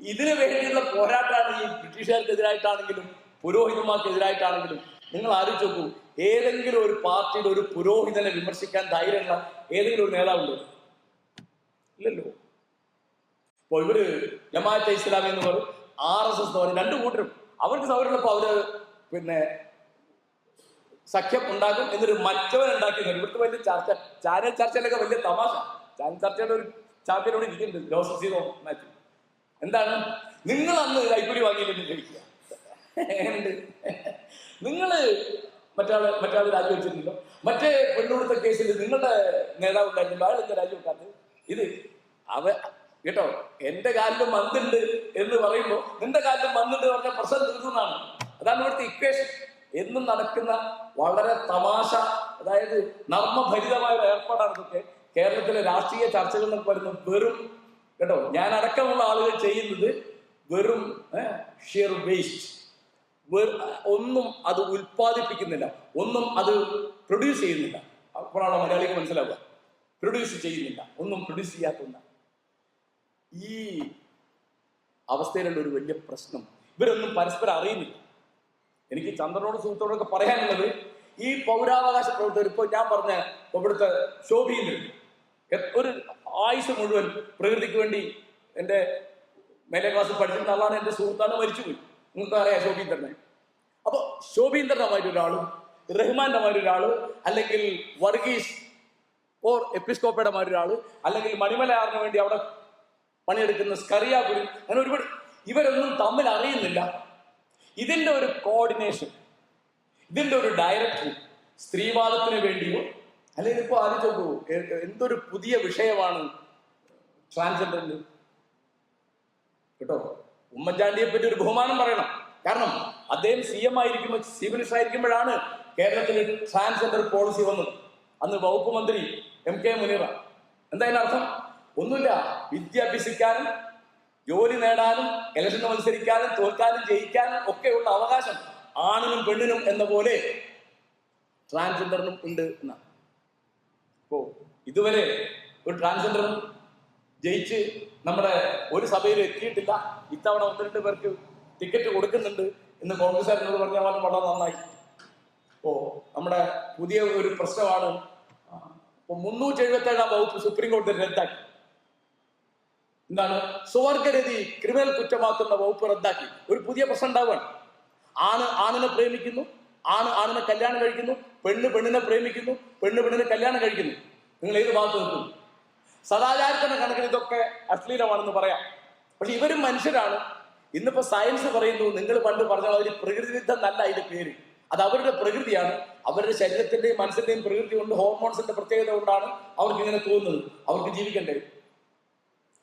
ഇതിനു വേണ്ടിയുള്ള പോരാട്ടമാണ് ഈ ബ്രിട്ടീഷുകാർക്കെതിരായിട്ടാണെങ്കിലും പുരോഹിതന്മാർക്കെതിരായിട്ടാണെങ്കിലും നിങ്ങൾ ആലോചിച്ച് നോക്കൂ ഏതെങ്കിലും ഒരു പാർട്ടിയുടെ ഒരു പുരോഹിതനെ വിമർശിക്കാൻ ധൈര്യമുള്ള ഏതെങ്കിലും ഒരു നേതാവുണ്ടോ? ഇല്ലല്ലോ. ഇപ്പൊ ഇവർ ജമാഅത്തെ ഇസ്ലാമി എന്ന് പറയും ആർ എസ് എസ് എന്ന് പറയും രണ്ടു കൂട്ടരും. അവർക്ക് സൗകര്യമുള്ളപ്പോൾ അവർ പിന്നെ സഖ്യം ഉണ്ടാക്കും എന്നൊരു മറ്റവൻ ഉണ്ടാക്കി. ഇവർക്ക് വലിയ ചർച്ച ചാനൽ ചർച്ചയിലൊക്കെ വലിയ തമാശ. ചാനൽ ചർച്ചയുടെ ഒരു ചാമ്പ്യനോട് ഇരിക്കുന്നുണ്ട് ജോസഫ് സീതോ എന്താണ്? നിങ്ങൾ അന്ന് കൈക്കൂലി വാങ്ങിയില്ലെന്ന് ചോദിക്കുക. നിങ്ങൾ നിങ്ങൾ മറ്റാൾ മറ്റാൾ രാജിവെച്ചിരുന്നല്ലോ മറ്റേ പെണ്ണുകൊടുത്ത കേസിൽ നിങ്ങളുടെ നേതാവ് ഉണ്ടായിരുന്നല്ലോ അയാൾ എന്താ ഇത് അവ കേട്ടോ എന്റെ കാലിലും മന്തുണ്ട് എന്ന് പറയുമ്പോൾ നിന്റെ കാലിലും മന്തുണ്ട് പറഞ്ഞ പ്രശ്നം തീർന്നതാണ് അതാണ് ഇവിടുത്തെ ഇക്വേഷൻ എന്നും നടക്കുന്ന വളരെ തമാശ അതായത് നർമ്മഭരിതമായ ഒരു ഏർപ്പാടാണ് ഇതൊക്കെ. കേരളത്തിലെ രാഷ്ട്രീയ ചർച്ചകളിലൊക്കെ വരുന്ന വെറും കേട്ടോ ഞാൻ അടക്കമുള്ള ആളുകൾ ചെയ്യുന്നത് വെറും ഷിയർ വേസ്റ്റ് ഒന്നും അത് ഉൽപ്പാദിപ്പിക്കുന്നില്ല. ഒന്നും അത് പ്രൊഡ്യൂസ് ചെയ്യുന്നില്ല. അപ്പോഴാണ് മലയാളിക്ക് മനസ്സിലാവുക. പ്രൊഡ്യൂസ് ചെയ്യുന്നില്ല. ഒന്നും പ്രൊഡ്യൂസ് ചെയ്യാത്തതുകൊണ്ടാണ്. ഈ അവസ്ഥയിലുള്ള ഒരു വലിയ പ്രശ്നം. ഇവരൊന്നും പരസ്പരം അറിയുന്നില്ല. എനിക്ക് ചന്ദ്രനോട് സുഹൃത്തോടൊക്കെ പറയാനുള്ളത് ഈ പൗരാവകാശ പ്രവർത്തകർ ഇപ്പോൾ ഞാൻ പറഞ്ഞ ഇവിടുത്തെ ശോഭിയിൽ ഒരു ആയുസ് മുഴുവൻ പ്രകൃതിക്ക് വേണ്ടി എന്റെ മേലെ ക്ലാസ് പഠിച്ചിരുന്ന ആളാണ് എന്റെ സുഹൃത്താണ് മരിച്ചുപോയി. നിങ്ങൾക്ക് അറിയാം ശോഭീന്ദ്രനെ. അപ്പോൾ ശോഭീന്ദ്രന്റെ മാതിരി ഒരാളും റഹ്മാന്റെ മാതിരി ഒരാൾ അല്ലെങ്കിൽ വർഗീസ് ഓർ എപ്പിസ്കോപ്പയുടെ മാതിരി ഒരാൾ അല്ലെങ്കിൽ മണിമലയാറിന് വേണ്ടി അവിടെ പണിയെടുക്കുന്ന സ്കറിയാപുരി അങ്ങനെ ഒരുപാട് ഇവരൊന്നും തമ്മിൽ അറിയുന്നില്ല. ഇതിന്റെ ഒരു കോർഡിനേഷൻ ഇതിന്റെ ഒരു ഡയറക്ടറി സ്ത്രീവാദത്തിന് വേണ്ടിയോ അല്ലെങ്കിൽ ഇപ്പോൾ ആലോചിച്ച് നോക്കൂ എന്തൊരു പുതിയ വിഷയമാണ് ട്രാൻസ്ജെൻഡർ കേട്ടോ? ഉമ്മൻചാണ്ടിയെ പറ്റി ഒരു ബഹുമാനം പറയണം. കാരണം അദ്ദേഹം സി എം ആയിരിക്കുമ്പോൾ ചീഫ് മിനിസ്റ്റർ ആയിരിക്കുമ്പോഴാണ് കേരളത്തിൽ ട്രാൻസ്ജെൻഡർ പോളിസി വന്നത്. അന്ന് വകുപ്പ് മന്ത്രി എം കെ മുനീറ എന്താ അതിന്റെ അർത്ഥം ഒന്നുമില്ല. വിദ്യ അഭ്യസിക്കാനും ജോലി നേടാനും ഇലക്ഷന് മത്സരിക്കാനും തോൽക്കാനും ജയിക്കാനും ഒക്കെയുള്ള അവകാശം ആണിനും പെണ്ണിനും എന്ന പോലെ ട്രാൻസ്ജെൻഡറിനും ഉണ്ട് എന്നാണ് ഇപ്പോ ഇതുവരെ ഒരു ട്രാൻസ്ജെൻഡർ ജയിച്ച് നമ്മുടെ ഒരു സഭയിൽ എത്തിയിട്ടില്ല. ഇത്തവണ ഒന്ന് രണ്ട് പേർക്ക് ടിക്കറ്റ് കൊടുക്കുന്നുണ്ട് എന്ന് കോൺഗ്രസ്സുകാരനോട് പറഞ്ഞ പോലെ വളരെ നന്നായി. ഓ നമ്മുടെ പുതിയ ഒരു പ്രശ്നമാണ് മുന്നൂറ്റി എഴുപത്തി ഏഴാം വകുപ്പ് സുപ്രീം കോടതി റദ്ദാക്കി. എന്താണ്? സുവർഗരതി ക്രിമിനൽ കുറ്റമാക്കുന്ന വകുപ്പ് റദ്ദാക്കി. ഒരു പുതിയ പ്രശ്നം ഉണ്ടാവുകയാണ് ആണ് ആണിനെ പ്രേമിക്കുന്നു. ആണ് ആണിനെ കല്യാണം കഴിക്കുന്നു. പെണ്ണ് പെണ്ണിനെ പ്രേമിക്കുന്നു. പെണ്ണ് പെണ്ണിനെ കല്യാണം കഴിക്കുന്നു. നിങ്ങൾ ഏത് ഭാഗത്ത് നിൽക്കുന്നു സദാചാരത്തിന്റെ കണക്കിന് ഇതൊക്കെ അശ്ലീലമാണെന്ന് പറയാം. പക്ഷെ ഇവരും മനുഷ്യരാണ്. ഇന്നിപ്പോ സയൻസ് പറയുന്നു നിങ്ങൾ പണ്ട് പറഞ്ഞ മാതിരി പ്രകൃതിവിദ്ധമല്ല അതിന്റെ പേര്. അത് അവരുടെ പ്രകൃതിയാണ്. അവരുടെ ശരീരത്തിന്റെയും മനസ്സിന്റെയും പ്രകൃതി കൊണ്ട് ഹോർമോൺസിന്റെ പ്രത്യേകത കൊണ്ടാണ് അവർക്ക് ഇങ്ങനെ തോന്നുന്നത്. അവർക്ക് ജീവിക്കണ്ടേ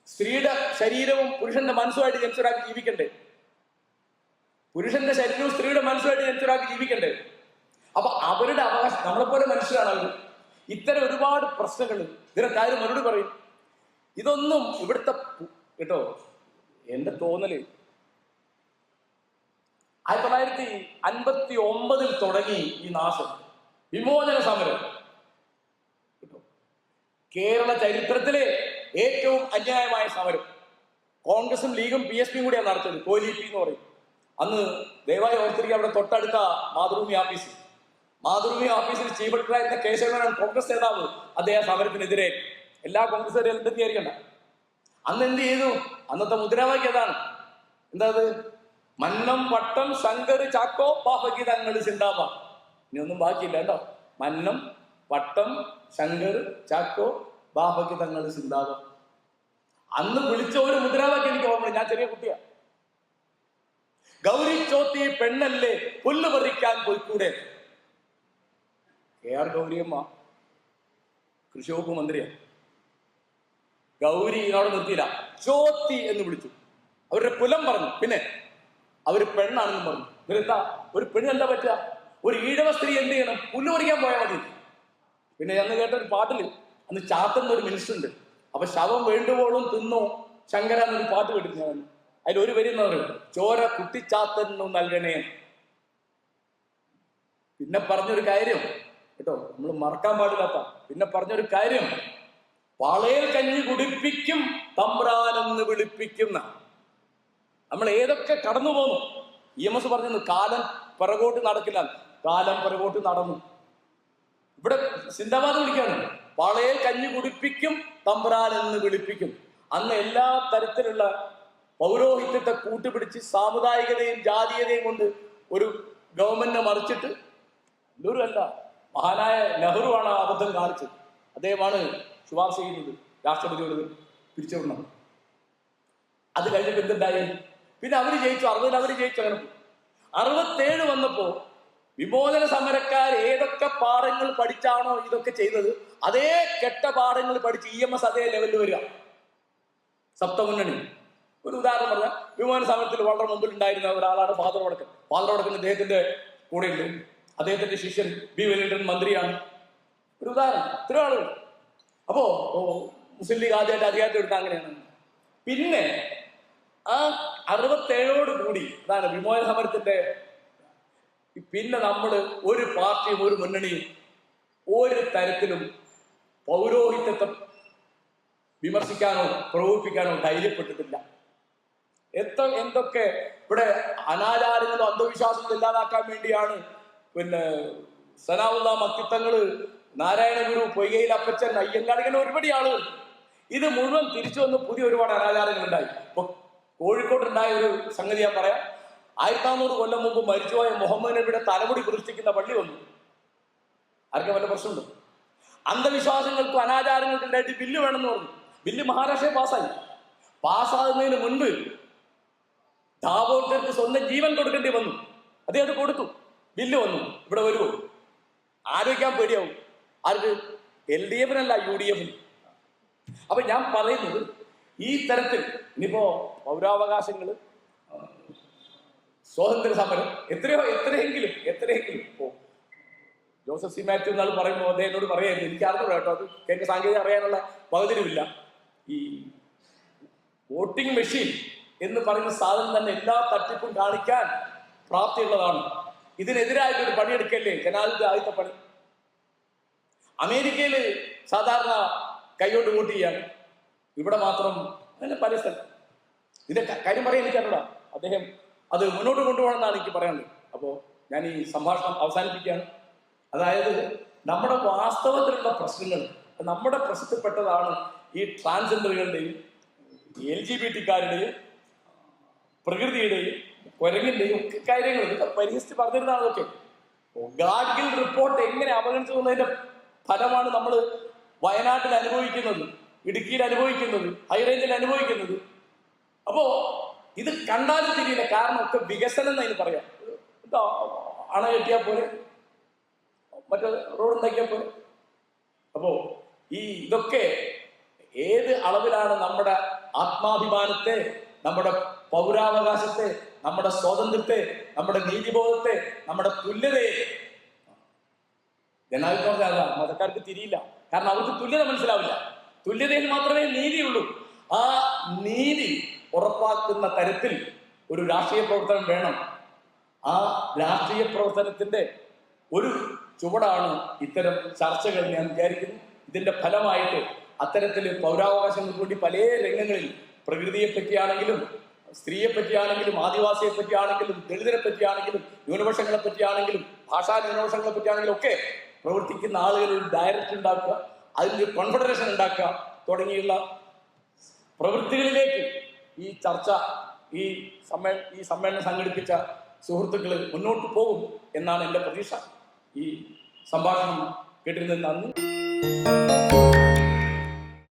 സ്ത്രീയുടെ ശരീരവും പുരുഷന്റെ മനസ്സുമായിട്ട് ജനിച്ചൊരാൾക്ക് ജീവിക്കണ്ടേ? പുരുഷന്റെ ശരീരവും സ്ത്രീയുടെ മനസ്സുമായിട്ട് ജനിച്ചൊരാൾക്ക് ജീവിക്കണ്ടേ? അപ്പൊ അവരുടെ അവകാശം നമ്മളെപ്പോലെ മനുഷ്യരാണ് അവർ ഇത്തരം ഒരുപാട് പ്രശ്നങ്ങൾ ഇതിനെ കാര്യം മറുപടി പറയും? ഇതൊന്നും ഇവിടുത്തെ കേട്ടോ എന്റെ തോന്നൽ. ആയിരത്തി തൊള്ളായിരത്തി അൻപത്തി ഒമ്പതിൽ തുടങ്ങി ഈ നാശം. വിമോചന സമരം. കേരള ചരിത്രത്തിലെ ഏറ്റവും അന്യായമായ സമരം. കോൺഗ്രസും ലീഗും പി എസ് പിയും കൂടിയാണ് നടത്തിയത്. കോലി പി എന്ന് പറയും. അന്ന് ദയവായി ഓർത്തിരിക്കുക അവിടെ തൊട്ടടുത്ത മാതൃഭൂമി ഓഫീസിൽ. മാതൃഭൂമി ഓഫീസിൽ ചീഫ് എഡിറ്ററായിരുന്ന കേശവനാണ് കോൺഗ്രസ് നേതാവ്. അദ്ദേഹം സമരത്തിനെതിരെ എല്ലാ കോൺഗ്രസ്സുകാരും എന്തെന്ന് വിചാരിക്കണ്ട അന്ന് എന്ത് ചെയ്തു? അന്നത്തെ മുദ്രാവാക്യം അതാണ്. എന്താ മന്നം വട്ടം ശങ്കർ ചാക്കോ പാപഗീതങ്ങൾ ചിന്താമ ഇനി ഒന്നും ബാക്കിയില്ല കേട്ടോ. മന്നം വട്ടം ശങ്കർ ചാക്കോ ബാപഗീതങ്ങൾ സിന്താബ അന്ന് വിളിച്ച ഒരു മുദ്രാവാക്യം എനിക്ക് ഓർമ്മ ഞാൻ ചെറിയ കുട്ടിയാ. ഗൗരി ചോത്തി പെണ്ണല്ലേ പുല്ല് പറിക്കാൻ പോയിക്കൂടെ? കെ ആർ ഗൗരിയമ്മ കൃഷി വകുപ്പ് മന്ത്രിയാ. ഗൗരി അവിടെ നിർത്തിയില്ല. ചോത്തി എന്ന് വിളിച്ചു. അവരുടെ കുലം പറഞ്ഞു. പിന്നെ അവർ പെണ്ണാണെന്നും പറഞ്ഞു. ഇവരെന്താ? ഒരു പെണ്ണെന്താ പറ്റുക? ഒരു ഈഴവ സ്ത്രീ എന്ത് ചെയ്യണം? പുല്ല് പറിക്കാൻ പോയാൽ മതി. പിന്നെ അന്ന് കേട്ട ഒരു പാട്ടിൽ അന്ന് ചാത്തൻ ഒരു ഉണ്ട് അപ്പൊ ശവം വേണ്ടുവോളും തിന്നോ? ശങ്കര എന്നൊരു പാട്ട് കേട്ടിരുന്നു ഞാൻ. അതിൽ ഒരു വരി എന്ന് ചോര കുട്ടിച്ചാത്തന്നു നൽകണേ. പിന്നെ പറഞ്ഞൊരു കാര്യം കേട്ടോ നമ്മൾ മറക്കാൻ പാടില്ലാത്ത പിന്നെ പറഞ്ഞൊരു കാര്യം പാളയിൽ കഞ്ഞി കുടിപ്പിക്കും തമ്പ്രാനെന്ന് വിളിപ്പിക്കുന്ന. നമ്മൾ ഏതൊക്കെ കടന്നു പോന്നു? ഇ എം എസ് പറഞ്ഞു കാലം പിറകോട്ട് നടക്കില്ല. കാലം പിറകോട്ട് നടന്നു. ഇവിടെ സിന്ദാബാദ് വിളിക്കാണ് പാളയിൽ കഞ്ഞി കുടിപ്പിക്കും തമ്പ്രാൻ എന്ന് വിളിപ്പിക്കും. അന്ന് എല്ലാ തരത്തിലുള്ള പൗരോഹിത്യത്തെ കൂട്ടുപിടിച്ച് സാമുദായികതയും ജാതീയതയും കൊണ്ട് ഒരു ഗവൺമെന്റിനെ മറിച്ചിട്ട് നെഹ്റു അല്ല മഹാനായ നെഹ്റുവാണ് ആ അബദ്ധം കാണിച്ചത്. അദ്ദേഹമാണ് ശുപാർശ ചെയ്യുന്നത് രാഷ്ട്രപതിയോട് പിരിച്ചുവിടണം അത് കഴിഞ്ഞിട്ട് എന്തുണ്ടായി? പിന്നെ അവർ ജയിച്ചു അറുപതിൽ അവർ ജയിച്ചു അങ്ങനെ. അറുപത്തേഴ് വന്നപ്പോ വിമോചന സമരക്കാർ ഏതൊക്കെ പാഠങ്ങൾ പഠിച്ചാണോ ഇതൊക്കെ ചെയ്തത് അതേ കെട്ട പാഠങ്ങൾ പഠിച്ച് ഇ എം എസ് അതേ ലെവലിൽ വരിക. സപ്തമുന്നണി. ഒരു ഉദാഹരണം പറഞ്ഞാൽ വിമോചന സമരത്തിൽ വളരെ മുമ്പിൽ ഉണ്ടായിരുന്ന ഒരാളാണ് ഫാദർ വടക്കൻ. ഫാദർ വടക്കൻ അദ്ദേഹത്തിന്റെ കൂടെയുണ്ട്. അദ്ദേഹത്തിന്റെ ശിഷ്യൻ ബി വെല്ലിംഗ്ടൺ മന്ത്രിയാണ്. ഒരു ഉദാഹരണം ഇത്ര ആളുകൾ അപ്പോ മുസ്ലിം ലീഗ് ആദ്യമായിട്ട് അധികാരത്തിൽ എടുത്ത അങ്ങനെയാണ്. പിന്നെ ആ അറുപത്തേഴോട് കൂടി അതാണ് വിമോചന സമരത്തിന്റെ പിന്നെ നമ്മൾ ഒരു പാർട്ടിയും ഒരു മുന്നണിയും ഒരു തരത്തിലും പൗരോഹിത്യത്തെ വിമർശിക്കാനോ പ്രകോപിപ്പിക്കാനോ ധൈര്യപ്പെട്ടിട്ടില്ല. എത്ര എന്തൊക്കെ ഇവിടെ അനാചാരങ്ങളും അന്ധവിശ്വാസങ്ങളും ഇല്ലാതാക്കാൻ വേണ്ടിയാണ് പിന്നെ സനാവുള്ള മക്കിത്തങ്ങൾ നാരായണ ഗുരു പൊയ്കയിൽ അപ്പച്ചൻ അയ്യങ്കാട് ഇങ്ങനെ ഒരുപടി ആളുകൾ ഇത് മുഴുവൻ തിരിച്ചു വന്ന് പുതിയ ഒരുപാട് അനാചാരങ്ങൾ ഉണ്ടായി ഇപ്പൊ കോഴിക്കോട്ടുണ്ടായ ഒരു സംഗതി ഞാൻ പറയാം. ആയിരത്തി നാനൂറ് കൊല്ലം മുമ്പ് മരിച്ചുപോയ മുഹമ്മദ് നബിയുടെ തലമുടി പ്രതിഷ്ഠിക്കുന്ന പള്ളി വന്നു. ആർക്കും വല്ല പ്രശ്നമുണ്ട്? അന്ധവിശ്വാസങ്ങൾക്കും അനാചാരങ്ങൾക്കും ഉണ്ടായിട്ട് ബില്ല് വേണമെന്ന് പറഞ്ഞു. ബില്ല് മഹാരാഷ്ട്രയിൽ പാസ്സായി. പാസ്സാകുന്നതിന് മുൻപ് ദാവോൽക്കർക്ക് സ്വന്തം ജീവൻ കൊടുക്കേണ്ടി വന്നു. അദ്ദേഹം കൊടുത്തു. ബില്ല് വന്നു. ഇവിടെ വരുമോ ആലോചിക്കാൻ പേടിയാവും. ആർക്ക്? എൽ ഡി എഫിനല്ല യു ഡി എഫിന്. അപ്പൊ ഞാൻ പറയുന്നത് ഈ തരത്തിൽ ഇനിയിപ്പോ പൗരാവകാശങ്ങൾ സ്വാതന്ത്ര്യ സമരം എത്രയോ എത്രയെങ്കിലും എത്രയെങ്കിലും. ഇപ്പോ ജോസഫ് സി മാത്യു എന്നാൾ പറയുമ്പോൾ അദ്ദേഹം എന്നോട് പറയായിരുന്നു എനിക്ക് അറിഞ്ഞൂടാ കേട്ടോ അത് എനിക്ക് സാങ്കേതിക അറിയാനുള്ള പകുതിയുമില്ല. ഈ വോട്ടിംഗ് മെഷീൻ എന്ന് പറയുന്ന സാധനം തന്നെ എല്ലാ തട്ടിപ്പും കാണിക്കാൻ പ്രാപ്തിയുള്ളതാണ്. ഇതിനെതിരായിട്ട് ഒരു പണിയെടുക്കല്ലേ? ജനാധിപത്യ ആദ്യത്തെ പണി. അമേരിക്കയിൽ സാധാരണ കൈകൊണ്ട് വോട്ട് ചെയ്യാൻ ഇവിടെ മാത്രം അങ്ങനെ പല സ്ഥലം ഇതിന്റെ കാര്യം പറയാൻ എനിക്കറിയാം അദ്ദേഹം അത് മുന്നോട്ട് കൊണ്ടുപോകണമെന്നാണ് എനിക്ക് പറയുന്നത് അപ്പോൾ ഞാൻ ഈ സംഭാഷണം അവസാനിപ്പിക്കുകയാണ്. അതായത് നമ്മുടെ വാസ്തവത്തിലുള്ള പ്രശ്നങ്ങൾ നമ്മുടെ പ്രശ്നത്തിൽപ്പെട്ടതാണ് ഈ ട്രാൻസ്ജെൻഡറുകളുടെയും എൽ ജി ബി ടിക്കാരുടെയും പ്രകൃതിയുടെയും കുരങ്ങിന്റെയും ഒക്കെ കാര്യങ്ങൾ. പരിഹസിച്ച് പറഞ്ഞിരുന്നതാണ് അതൊക്കെ. ഗാഡ്ഗിൽ റിപ്പോർട്ട് എങ്ങനെ അവഗണിച്ചു എന്നതിന്റെ ഫലമാണ് നമ്മൾ വയനാട്ടിൽ അനുഭവിക്കുന്നത് ഇടുക്കിയിൽ അനുഭവിക്കുന്നത് ഹൈറേഞ്ചിൽ അനുഭവിക്കുന്നത്. അപ്പോ ഇത് കണ്ടാലും തിരിയില്ല. കാരണം ഒക്കെ വികസനം എന്നതിന് പറയാം. എന്താ അണ കെട്ടിയാൽ പോലെ. മറ്റേ റോഡ് ഉണ്ടാക്കിയാൽ പോലെ. അപ്പോ ഈ ഇതൊക്കെ ഏത് അളവിലാണ് നമ്മുടെ ആത്മാഭിമാനത്തെ നമ്മുടെ പൗരാവകാശത്തെ നമ്മുടെ സ്വാതന്ത്ര്യത്തെ നമ്മുടെ നീതിബോധത്തെ നമ്മുടെ തുല്യതയെ? ജനാധിപത്യം മതക്കാർക്ക് തിരിയില്ല. കാരണം അവർക്ക് തുല്യത മനസ്സിലാവില്ല. തുല്യതയിൽ മാത്രമേ നീതിയുള്ളൂ. ആ നീതി ഉറപ്പാക്കുന്ന തരത്തിൽ ഒരു രാഷ്ട്രീയ പ്രവർത്തനം വേണം. ആ രാഷ്ട്രീയ പ്രവർത്തനത്തിന്റെ ഒരു ചുവടാണ് ഇത്തരം ചർച്ചകൾ ഞാൻ വിചാരിക്കുന്നു. ഇതിന്റെ ഫലമായിട്ട് അത്തരത്തിൽ പൗരാവകാശങ്ങൾക്ക് വേണ്ടി പല രംഗങ്ങളിൽ പ്രകൃതിയെ പറ്റിയാണെങ്കിലും സ്ത്രീയെ പറ്റിയാണെങ്കിലും ആദിവാസിയെ പറ്റിയാണെങ്കിലും ദളിതരെ പറ്റിയാണെങ്കിലും ന്യൂനപക്ഷങ്ങളെ പറ്റിയാണെങ്കിലും ഭാഷാ ന്യൂനപക്ഷങ്ങളെ പറ്റിയാണെങ്കിലും ഒക്കെ പ്രവർത്തിക്കുന്ന ആളുകൾ ഒരു ഡയറക്റ്റ് ഉണ്ടാക്കുക അതിൽ കോൺഫെഡറേഷൻ ഉണ്ടാക്കുക തുടങ്ങിയുള്ള പ്രവൃത്തികളിലേക്ക് ഈ ചർച്ച ഈ സമ്മേ ഈ സമ്മേളനം സംഘടിപ്പിച്ച സുഹൃത്തുക്കൾ മുന്നോട്ട് പോകും എന്നാണ് എന്റെ പ്രതീക്ഷ. ഈ സംഭാഷണം കേട്ടിരുന്നത് നന്ദി.